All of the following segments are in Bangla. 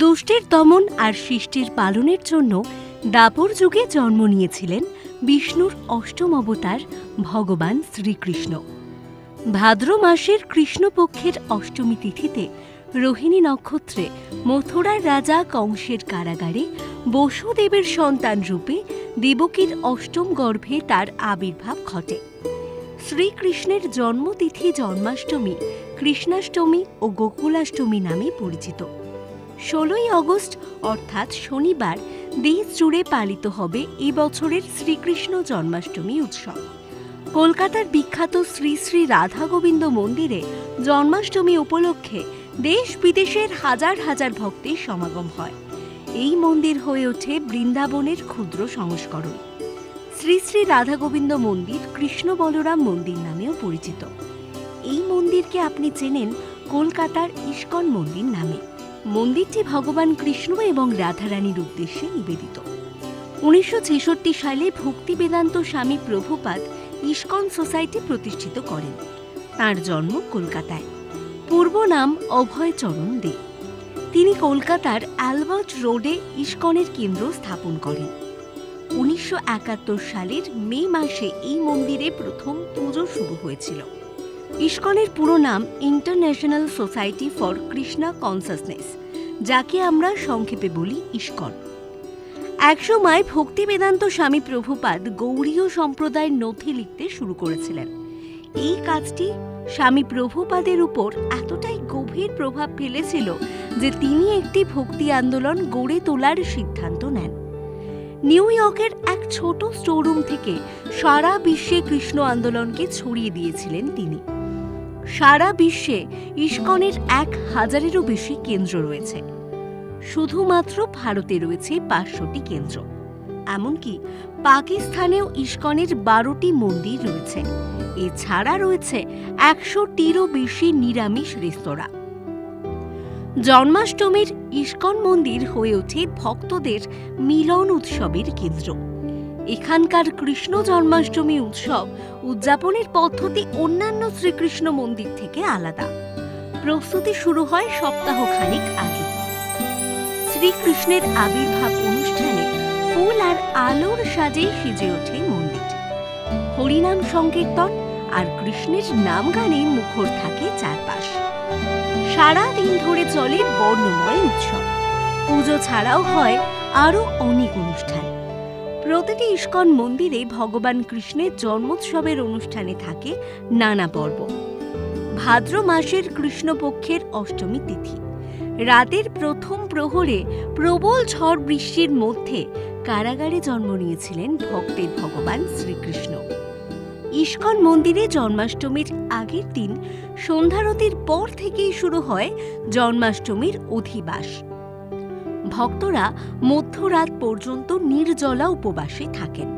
দুষ্টের দমন আর সৃষ্টির পালনের জন্য দাপর যুগে জন্ম নিয়েছিলেন বিষ্ণুর অষ্টম অবতার ভগবান শ্রীকৃষ্ণ। ভাদ্র মাসের কৃষ্ণপক্ষের অষ্টমী তিথিতে রোহিণী নক্ষত্রে মথুরার রাজা কংসের কারাগারে বসুদেবের সন্তান রূপে দেবকীর অষ্টম গর্ভে তার আবির্ভাব ঘটে। শ্রীকৃষ্ণের জন্মতিথি জন্মাষ্টমী কৃষ্ণাষ্টমী ও গোকুলাষ্টমী নামে পরিচিত। ষোলোই আগস্ট অর্থাৎ শনিবার দেশ জুড়ে পালিত হবে এই বছরের শ্রীকৃষ্ণ জন্মাষ্টমী উৎসব। কলকাতার বিখ্যাত শ্রী শ্রী রাধা গোবিন্দ মন্দিরে জন্মাষ্টমী উপলক্ষে দেশ বিদেশের হাজার হাজার ভক্তের সমাগম হয়। এই মন্দির হয়ে ওঠে বৃন্দাবনের ক্ষুদ্র সংস্করণ। শ্রী শ্রী রাধা গোবিন্দ মন্দির কৃষ্ণ বলরাম মন্দির নামেও পরিচিত। এই মন্দিরকে আপনি চেনেন কলকাতার ইস্কন মন্দির নামে। মন্দিরটি ভগবান কৃষ্ণ এবং রাধারানীর উদ্দেশ্যে নিবেদিত। উনিশশো ছেষট্টি সালে ভক্তি বেদান্ত স্বামী প্রভুপাদ ইস্কন সোসাইটি প্রতিষ্ঠিত করেন। তার জন্ম কলকাতায়। পূর্ব নাম অভয়চরণ দে। তিনি কলকাতার অ্যালবার্ট রোডে ইস্কনের কেন্দ্র স্থাপন করেন। উনিশশো একাত্তর সালের মে মাসে এই মন্দিরে প্রথম পুজো শুরু হয়েছিল। ইস্কনের পুরো নাম international society for Krishna consciousness যাকে আমরা সংক্ষেপে বলি ইস্কন। একসময় ভক্তি বেদান্ত স্বামী প্রভুপাদ গৌড়ীয় সম্প্রদায়ের নথি লিখতে শুরু করেছিলেন। এই কাজটি স্বামী প্রভুপাদের উপর এতটাই গভীর প্রভাব ফেলেছিল যে তিনি একটি ভক্তি আন্দোলন গড়ে তোলার সিদ্ধান্ত নেন। নিউ ইয়র্কের এক ছোট স্টোরুম থেকে সারা বিশ্বে কৃষ্ণ আন্দোলনকে ছড়িয়ে দিয়েছিলেন তিনি। সারা বিশ্বে ইস্কনের এক হাজারেরও বেশি কেন্দ্র রয়েছে। শুধুমাত্র ভারতে রয়েছে পাঁচশোটি কেন্দ্র। এমনকি পাকিস্তানেও ইস্কনের বারোটি মন্দির রয়েছে। এছাড়া রয়েছে একশোটিরও বেশি নিরামিষ রেস্তোরাঁ। জন্মাষ্টমীর ইস্কন মন্দির হয়ে ওঠে ভক্তদের মিলন উৎসবের কেন্দ্র। এখানকার কৃষ্ণ জন্মাষ্টমী উৎসব উদযাপনের পদ্ধতি অন্যান্য শ্রীকৃষ্ণ মন্দির থেকে আলাদা। প্রস্তুতি শুরু হয় সপ্তাহখানিক আগে। শ্রীকৃষ্ণের আবির্ভাব অনুষ্ঠানে ফুল আর আলোর সাজে সেজে ওঠে মন্দির। হরিনাম সংকীর্তন আর কৃষ্ণের নাম গানে মুখর থাকে চারপাশ। সারা দিন ধরে চলে বর্ণময় উৎসব। পুজো ছাড়াও হয় আরও অনেক অনুষ্ঠান। প্রতিটি ইস্কন মন্দিরে ভগবান কৃষ্ণের জন্মোৎসবের অনুষ্ঠানে থাকে নানা পর্ব। ভাদ্র মাসের কৃষ্ণপক্ষের অষ্টমী তিথি। রাতের প্রথম প্রহরে প্রবল ঝড় বৃষ্টির মধ্যে কারাগারে জন্ম নিয়েছিলেন ভক্তের ভগবান শ্রীকৃষ্ণ। ইস্কন মন্দিরে জন্মাষ্টমীর আগের দিন সন্ধ্যারতির পর থেকেই শুরু হয় জন্মাষ্টমীর অধিবাস। ভক্তরা মধ্যরাত পর্যন্ত নির্জলা উপবাসে থাকেন।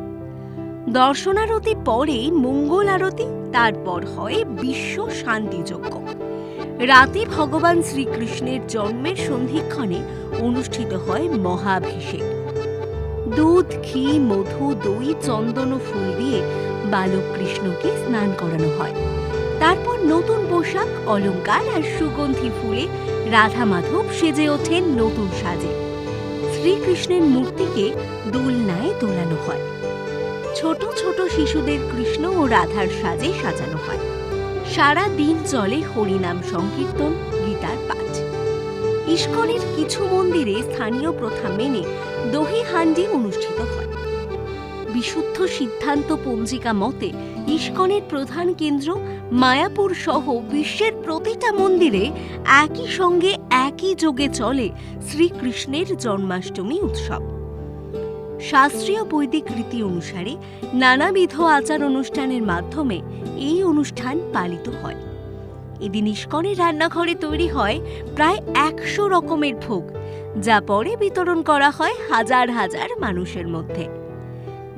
দর্শনারতি পরে মঙ্গল আরতি, তারপর হয় বিশ্ব শান্তিযজ্ঞ রাতে ভগবান শ্রীকৃষ্ণের জন্মের সন্ধিক্ষণে অনুষ্ঠিত হয় মহাভিষেক। দুধ, ঘি, মধু, দই, চন্দন ফুল দিয়ে বালক কৃষ্ণকে স্নান করানো হয়। তারপর নতুন পোশাক, অলংকার আর সুগন্ধি ফুলে রাধা মাধব সেজে ওঠেন নতুন সাজে। শ্রীকৃষ্ণের মূর্তিকে দোলনায় দোলানো হয়। ছোট ছোট শিশুদের কৃষ্ণ ও রাধার সাজে সাজানো হয়। সারা দিন চলে হরিনাম সংকীর্তন, গীতার পাঠ। ইস্কনের কিছু মন্দিরে স্থানীয় প্রথা মেনে দহি হান্ডি অনুষ্ঠিত হয়। বিশুদ্ধ সিদ্ধান্ত পঞ্জিকা মতে ইস্কনের প্রধান কেন্দ্র মায়াপুর সহ বিশ্বের প্রতিটা মন্দিরে একই সঙ্গে একই যোগে চলে শ্রীকৃষ্ণের জন্মাষ্টমী উৎসব। শাস্ত্রীয় বৈদিক রীতি অনুসারে নানাবিধ আচার অনুষ্ঠানের মাধ্যমে এই অনুষ্ঠান পালিত হয়। এদিন ইস্কনের রান্নাঘরে তৈরি হয় প্রায় একশো রকমের ভোগ, যা পরে বিতরণ করা হয় হাজার হাজার মানুষের মধ্যে।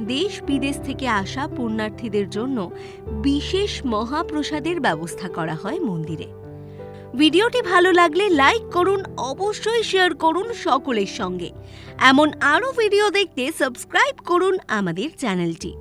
দেশ বিদেশ থেকে আসা পুণ্যার্থীদের জন্য বিশেষ মহাপ্রসাদের ব্যবস্থা করা হয় মন্দিরে। ভিডিওটি ভালো লাগলে লাইক করুন, অবশ্যই শেয়ার করুন সকলের সঙ্গে। এমন আরও ভিডিও দেখতে সাবস্ক্রাইব করুন আমাদের চ্যানেলটি।